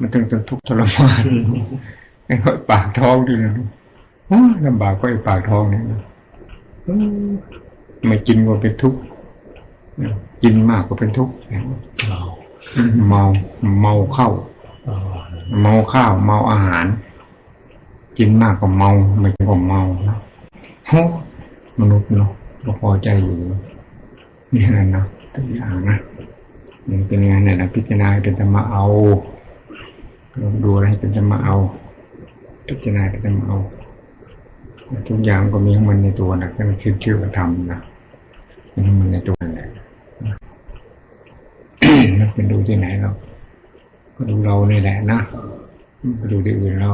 มันต้องต้องทุกข์ทรมานไอ้ปากท้องด้วยนะโอ้ลำบากก็ไอ้ปากท้องนี่นะไม่กินก็เป็นทุกข์กินมากก็เป็นทุกข์เมาเมาเข้าเมาข้าวเมาอาหาร กินมากก็เมาไม่กินก็เมานะโอ้มนุษย์เนาะก็พอใจอยู่นี่นั่นนะตัวอย่างนะนี่เป็นงานเนี่ยนะพิจารณาเป็นธรรมะเอา ดูอะไรเป็นธรรมะเอาพิจารณาเป็นธรรมะเอาทุกอย่างก็มีของมันในตัวนะก็คือชื่อว่าธรรมนะมีของมันในตัวนั่นแหละมันเป็นดูที่ไหนเราก็ดูเรานี่แหละนะไปดูที่อื่นเรา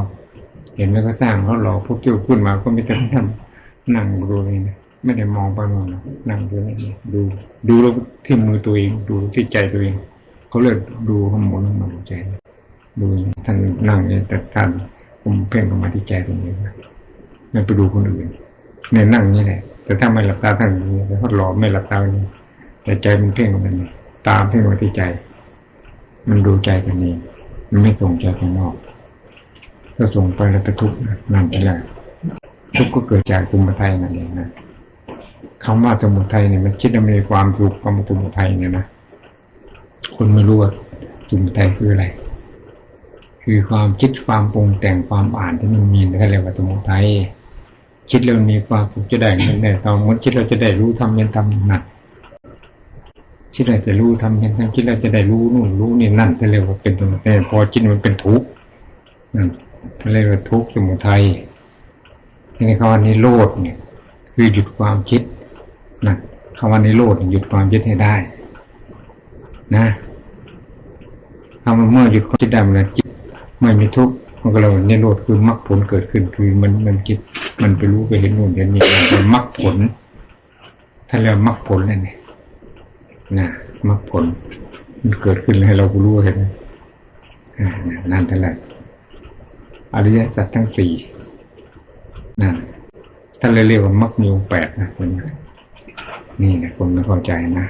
เห็นแล้วก็สร้างเขาหลอกพวกเกี่ยวขึ้นมาก็ไม่ต้องทำนั่งดูนี่นะไม่ได้มองไปมองนั่งดูนี่ดู ดูล้วที่มือตัวเอง ดูที่ใจตัวเองเขาเลือกดูข้างบนมาดูใจ ดูท่านนั่งเนี่ยแต่ท่านผมเพ่งเข้ามาที่ใจตรงนี้นะไม่ไปดูคนอื่นเนี่ยนั่งนี่แหละ แต่ถ้าไม่หลับตาท่านนี้แต่เขาหลอไม่หลับตานี่แต่ใจมันเพ่งมันตามเพ่งมาที่ใจ มันดูใจกันเองมันไม่ส่งใจข้างนอกถ้าส่งไปแล้วไปทุกข์นั่นแหละทุกข์ก็เกิดจากสมุทัยนั่นเองนะคำว่าสมุทัยเนี่ยมันคิดว่ามีความสุขความสมุทัยเนี่ยนะคนไม่รู้ว่าสมุทัยคืออะไร คือความคิดความปรุงแต่งความอ่านที่มันมีนั่นเรียกว่าสมุทัยคิดแล้วมีความสุขจะได้เงินได้ทองมันคิดเราจะได้รู้ทำเย็นทำหนักคิดเราจะรู้ทำเย็นทำคิดเราจะได้รู้นู่นรู้นี่นั่นจะเรียกว่าเป็นสมุทัยพอคิดมันเป็นทุกข์นั่นเรียกว่าทุกข์สมุทัยในคำว่านิโรธเนี่ย คือหยุดความคิดนะคำว่านิโรธหยุดความคิดให้ได้ นะคำว่าเมื่อหยุดความคิดได้มันจิต ไม่มีทุกข์มันก็เลยนิโรธคือมรรคผลเกิดขึ้นคือมันมันคิดมันไปรู้ไปเห็นนู่นเห็นนี่เป็นมรรคผลถ้าเรียกมรรคผลนั่นเองนะมรรคผล มันเกิดขึ้นให้เรารู้เห็นนั่นเท่าไหร่อริยสัจทั้งสี่นั่นท่านเรียกว่ามรรคมีองแปดนะคนนี่นะคนไม่เข้าใจนะ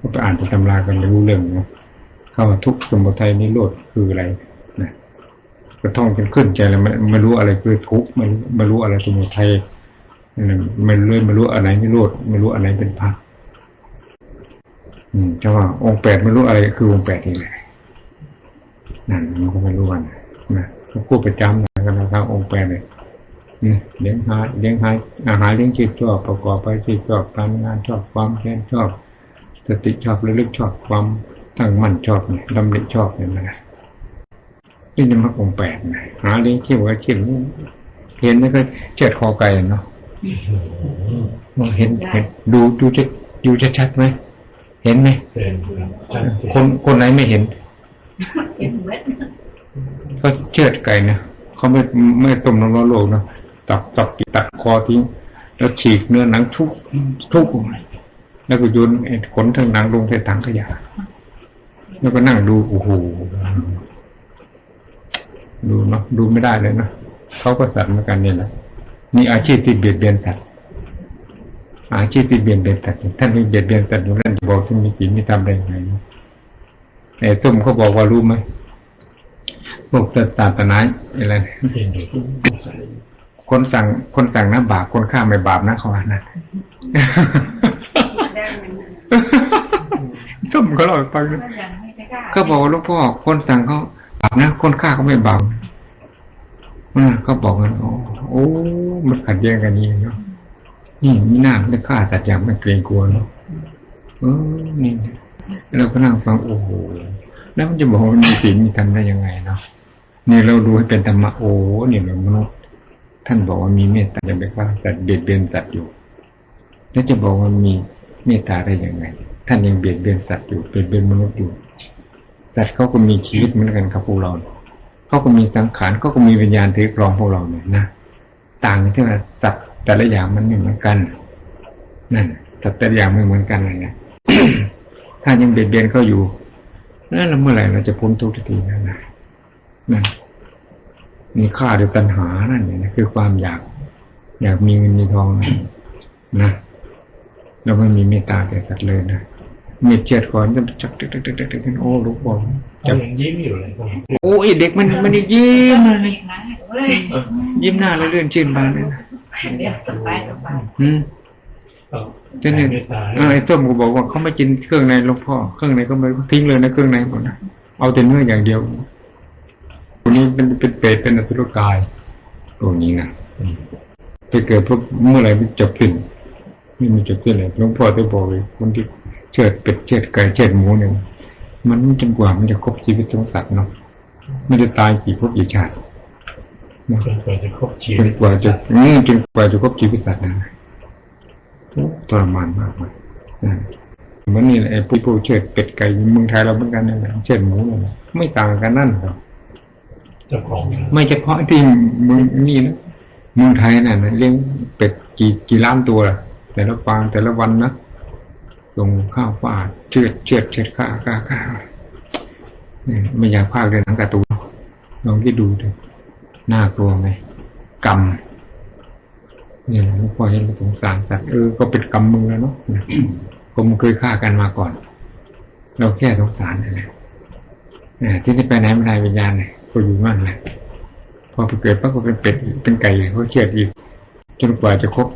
ก็ไปอ่านตำรากันรู้เรื่องนะเข้ามาทุกสมุทัยนิโรธคืออะไร ระท่องจนขึ้นใจแล้วไม่ไม่รู้อะไรคือทุกข์ไม่ไม่รู้อะไรสมุทัยไม่รู้ไม่รู้อะไรนิโรธไม่รู้อะไรเป็นพักอืมจะว่าองค์แปดไม่รู้อะไรคือองค์แปดนี่แหละนั่นมันก็ไม่รู้กันนะเขาพูดประจำนะกันนะครับองค์แปดเลยเลี้ยงหาเลี้ยงหาอาหารเลี้ยงจิตชอบประกอบไปจิตชอบการงานชอบความแค้นชอบสติชอบระลึกชอบความตั้งมั่นชอบเนี่ยดำริชอบเนี่ยนะ นี่จะมาองแปดนะหาเลี้ยงชีพว่าชีพเห็นแล้วก็เจิดคอไก่เนาะเห็นเห็นดูดูจะดูจะชัดไหมเห็นไหมคนคนไหนไม่เห็นก็เจิดไก่นะเขาไม่ไม่ต้มน้ำร้อนโลกนะตักตักตัดคอทิ้งแล้วฉีกเนื้อหนังทุกทุกแล้วก็โยนขนทั้งหนังลงใส่ถังขยะแล้วก็นั่งดูโอ้โห ดูเนาะดูไม่ได้เลยนะเขาก็สัตว์เหมือนกันนี่แหละมีอาชีพที่เบียดเบียนสัตว์อาชีพที่เบียดเบียนสัตว์ท่านมีเบียดเบียนสัตว์อยู่นั่นบอกที่มีศีลมีธรรมได้ยังไงไอ้ส้มเขาบอกว่ารู้ไหมพวกศาสนาอะไรคนสั่งคนสั่งนะบาปคนฆ่าไม่บาปนะเขาว่านะส้มเขาเล่าไปก็บอกลูกพ่อคนสั่งเขาบาปนะคนฆ่าก็ไม่บาปนะเขาบอกกันโอ้มันขัดแย้งกันนี่เนาะนี่มีหน้าไม่ฆ่าสัตว์อย่างไม่เกรงกลัวเนาะเออนี่เราก็นั่งฟังโอ้โหแล้วมันจะบอกว่ามีศีลมีธรรมได้ยังไงเนาะนี่เราดูให้เป็นธรรมะโอ้เนี่ยเรามนุษย์ท่านบอกว่ามีเมตตายังไปฆ่าสัตว์เบียดเบียนสัตว์อยู่ แล้วจะบอกว่ามีเมตตาได้ยังไง ท่านยังเบียดเบียนสัตว์อยู่เบียดเบียนมนุษย์อยู่ สัตว์เขาก็มีชีวิตเหมือนกันครับพวกเราเขาก็มีสังขารเขาก็มีวิญญาณถือครองพวกเราเนี่ยนะต่างที่ว่าสัตว์แต่ละอย่างมันไม่เหมือนกันนั่นสัตว์แต่ละอย่างไม่เหมือนกันอะไรเงี้ยถ้ายังเบียดเบียนเขาอยู่นั่นเมื่อไหร่เราจะพ้นทุกข์ทีนั่นนะนั่นมีค่าด้วยตัณหานั่นเองนะคือความอยาก อยากมีเงินมีทองนะนะเราไม่มีเมตตาแก่สัตว์เลยนะ เมียเจ็ดก่อนจะจักจักจักจักจักโอ้ลูกบอกเขายังยิ้มอยู่เลยโอ้ยเด็กมันมันยิ้มเลยเด็กนะเว้ยยิ้มหน้าแล้วเลื่อนชื่นบานเลยนะเดี๋ยวสบายสบายอืมเอาเจะเนี่ยไม่ตายเออไอ้ต้มก็บอกว่าเขาไม่กินเครื่องในหลวงพ่อเครื่องในก็ไม่ทิ้งเลยนะเครื่องในหมดนะเอาแต่เนื้ออย่างเดียวตัวนี้เป็นเป็นเปรตเป็นอสุรกายตัวนี้นะไปเกิดเพราะเมื่อไหร่มันจบสิ้นไม่มีจบสิ้นเลยหลวงพ่อได้บอกเลยคนที่ เชือดเป็ดเชือดไก่เชือดหมูเนี่ยมันจนกว่ามันจะครบชีวิตของสัตว์เนาะมันจะตายกี่ภพกี่ชาติเนาะจนกว่าจะครบชีจวินตกว่าจะนี่จนกว่าจะครบชีวิตสัตว์นะทุกข์ทรมานมากเลยนะเหมือนนี่แหละไอ้ผู้ผู้เชือดเป็ดไก่เมืองไทยเราเหมือนกันนั่นแหละเชือดหมูนั่นแหละไม่ต่างกันนั่นหรอกเจ้าของไม่เฉพาะที่เมืองนี่นะเมืองไทยน่ะนะเลี้ยงเป็ดกี่กี่ล้านตัวล่ะแต่ละฟางแต่ละวันนะ ลงข้าวฟาดเชือดเชือดเชือดฆ่าฆ่าฆ่าเนี่ยไม่อยากพากเลยหนังการ์ตูนลองที่ดูดูน่ากลัวไหมกรรมเนี่ยหลวงพ่อเห็นแล้วสงสารสัตว์เออก็เป็นกรรมมึงแล้วเนาะก็มึงเคยฆ่ากันมาก่อน เราแค่สงสารนั่นแหละอ่าที่นี่ไปไหนไม่ได้วิญญาณเนี่ยก็อยู่นั่นแหละพอไปเกิดปั๊บก็เป็นเป็ดเป็นไก่เขาเชือดอีกจนกว่าจะครบ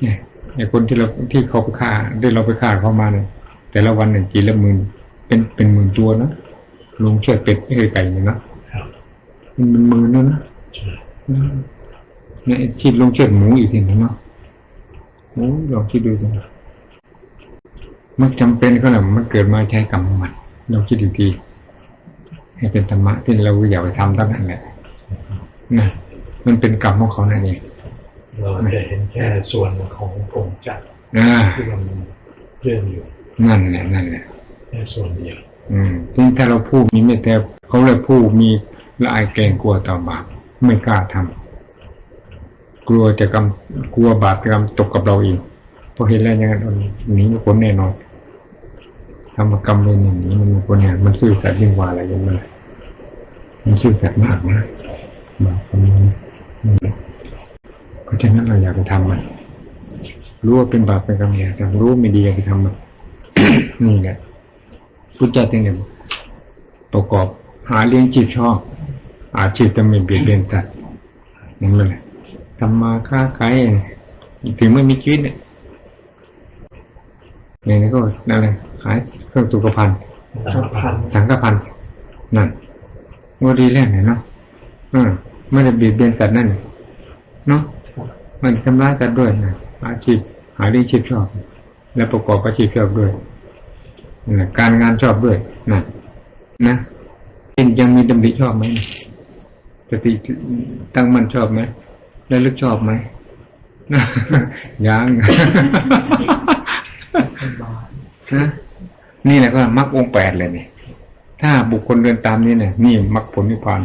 เนี่ย ไอ้คนที่เราที่เขาไปฆ่าได้เราไปฆ่าเขามาเนี่ยแต่ละวันหนึ่งกี่ละหมื่นเป็นเป็นหมื่นตัวนะลงเชือดเป็ดไม่เคยไก่เนี่ยนะมันเป็นหมื่นแล้วนะใช่อืมเนี่ยไอ้ที่ลงเชือดหมูอีกทีนึงเนาะโอ้ลองคิดดูสิมันจำเป็นก็แหละมันเกิดมาใช้กรรมมันเราคิดดูดีให้เป็นธรรมะที่เราอยากไปทำตั้งนั้นแหละนะมันเป็นกรรมของเขานั่นเอง เราจะเห็นแค่ส่วนของผงจักรอ่าที่มันเคลื่อนอยู่ นั่นแหละนั่นแหละแค่ส่วนเดียว อืมทีนี้ถ้าเราพูดมีเมตตาเขาเลยพูดมีละอายเกรงกลัวต่อบาปไม่กล้าทำกลัวจะกรรมกลัวบาปกรรมตกกับเราเองพอเห็นแล้วอย่างนั้นเอาหนีไม่พ้นแน่นอนทำกรรมเลยหนีมันไม่พ้นเนี่ยมันซื่อสัตย์ยิ่งกว่าอะไรอย่างเงี้ยมันซื่อสัตย์มากนะบาปกรรมนี้อืม เพราะฉะนั้นเราอยากไปทำมัน รู้ว่าเป็นบาปเป็นกรรมอย่าทำรู้ไม่ดีอย่าไปทำมันนี่แหละพุทธเจ้าจึงเนี่ยประกอบหาเลี้ยงชีพชอบ อาชีพจะไม่เบียดเบียนสัตว์นั่นแหละทำมาค้าขายถึงไม่มีชีวิตเนี่ยอย่างนี้ก็นั่นแหละขายเครื่องสุขภัณฑ์สามพันสังฆพันธ์นั่นว่าดีแล้วเนี่ยเนาะเออไม่ได้เบียดเบียนสัตว์นั่นเนาะ มันทำร้ายสัตว์ด้วยนะอาชีพหาเลี้ยงชีพชอบ และประกอบอาชีพชอบด้วยนะการงานชอบด้วยนะนะจินยังมีดำริชอบไหมสติตั้งมันชอบไหมและลึกชอบไหมยังนะนี่แหละก็มรรคองแปดเลยเนี่ยถ้าบุคคลเดินตามนี้เนี่ย นี่มรรคผลนิพพาน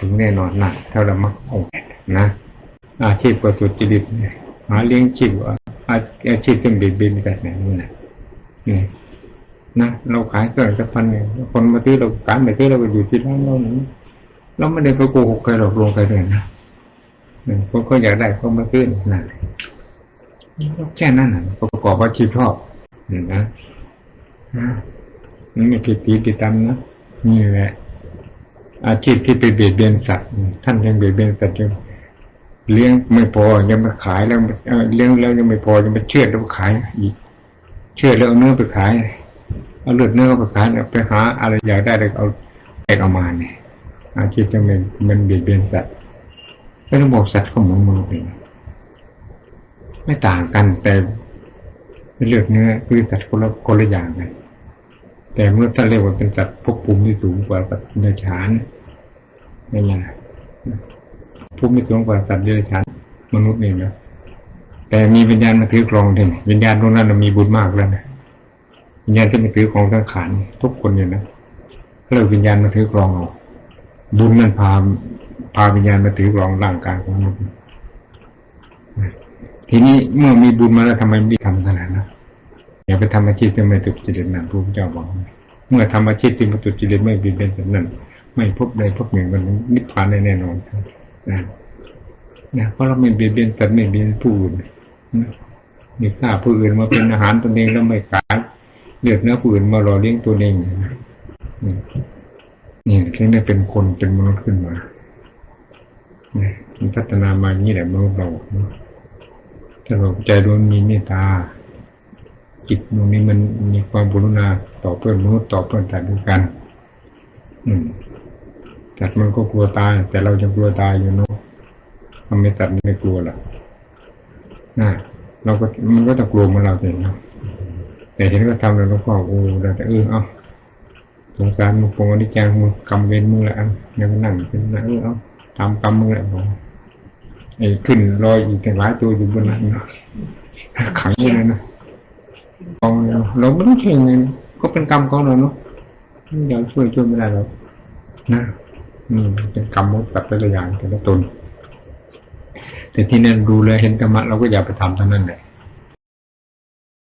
ถึงแน่นอนนะเท่าละมรรคองแปดนะ อาชีพก็สุจริตเนี่ยหาเลี้ยงชีพอาอาชีพเครื่งเบียดเบียนกันเนี่นี่นะนี่นะเราขายเครื่องสักพันเนี่ยคนมาซื้อเราขายไม่ซื้อเราก็อยู่ที่ร้านเราหนึ่งเราไม่ได้ไปโกหกใครหลอกลวงใครเลยนะเนี่ยคนเขาอยากได้เขามาซื้อนั่นแหละแค่นั้นน่ะประกอบอาชีพชอบนนะนะนี่ไม่ผิดตีผิดตามนะนี่แหละอาชีพที่ไปเบียดเบียนสัตว์ท่านยังเบียดเบียนสัตว์ยัง เลี้ยงไม่พอยังมาขายแล้วเลี้ยงแล้วยังไม่พอยังไปเชื่อดแล้วขายอีก เชื่อดแล้วเอาเนื้อไปขายเอาเลือดเนื้อไปขายไปหาอะไรอยากได้เลยเอาแอกเอามาเนี่ยอาชีพที่มันมันเบียดเบียนสัตว์ไม่ต้องบอกสัตว์เขาเหมือนมนุษย์เองไม่ต่างกันแต่เลือดเนื้อคือสัตว์คนละคนละอย่างกันแต่เมื่อท่านเรียกว่าเป็นสัตว์ภพภูมิที่สูงกว่าสัตว์เดรัจฉานนี่แหละ ภูมิที่สูงกว่าสัตว์เดรัจฉานมนุษย์นี่นะแต่มีวิญญาณมาถือครองถึงวิญญาณพวกนั้นนะมีบุญมากแล้วนะวิญญาณที่มาถือของสังขารทุกคนเนี่ยนะเขาเรียกวิญญาณมาถือครองเอาบุญนั่นพาพาวิญญาณมาถือครองร่างกายของมนุษย์ทีนี้เมื่อมีบุญมาแล้วทำไมไม่ทำขนาดนั้นอย่าไปทำอาชีพที่ไม่ตุจริตนั่นพระพุทธเจ้าบอกเมื่อทำอาชีพที่ไม่ตุจริตไม่บิดเบือนแบบนั้นไม่พบใดพบหนึ่งมันนิพพานแน่นอน นะเพราะเราไม่เบียดเบียนสัตว์ไม่เบียดเบียนผู้อื่นนะมีฆ่าผู้อื่นมาเป็นอาหารตนเองแล้วไม่ขายเลือดเนื้อผู้อื่นมาหล่อเลี้ยงตัวเองนี่ถึงได้เป็นคนเป็นมนุษย์ขึ้นมาเนี่ยมันพัฒนามาอย่างนี้แหละมนุษย์เราถ้าเราใจดวงมีเมตตาจิตดวงนี้มันมีความกรุณาต่อเพื่อนมนุษย์ต่อเพื่อนแต่ด้วยกัน อืม แต่มันก็กลัวตาย แต่เรายังกลัวตายอยู่เนาะทำไมตัดไม่กลัวหรอกนะเราก็มันก็ต้องกลัวเมื่อเราเองเนาะแต่เห็นก็ทำแล้วเราก็โอ้เราแต่เออเอาสงสารมึงคงอนิจจังมึงกรรมเวรมึงแหละอันยังนั่งเป็นนะเออเอาตามกรรมมึงแหละบอกไอ้ขึ้นลอยอีกแต่หลายตัวอยู่บนนั้นเนาะขังอยู่เลยนะกองเราเราไม่รู้เช่งไงก็เป็นกรรมของเราเนาะเราช่วยช่วยไม่ได้หรอกนะ นี่เป็นกรรมของสัตว์แต่ละอย่างแต่ละตนแต่ที่นั่นดูแลเห็นกรรมะเราก็อย่าไปทำเท่านั้นแหละ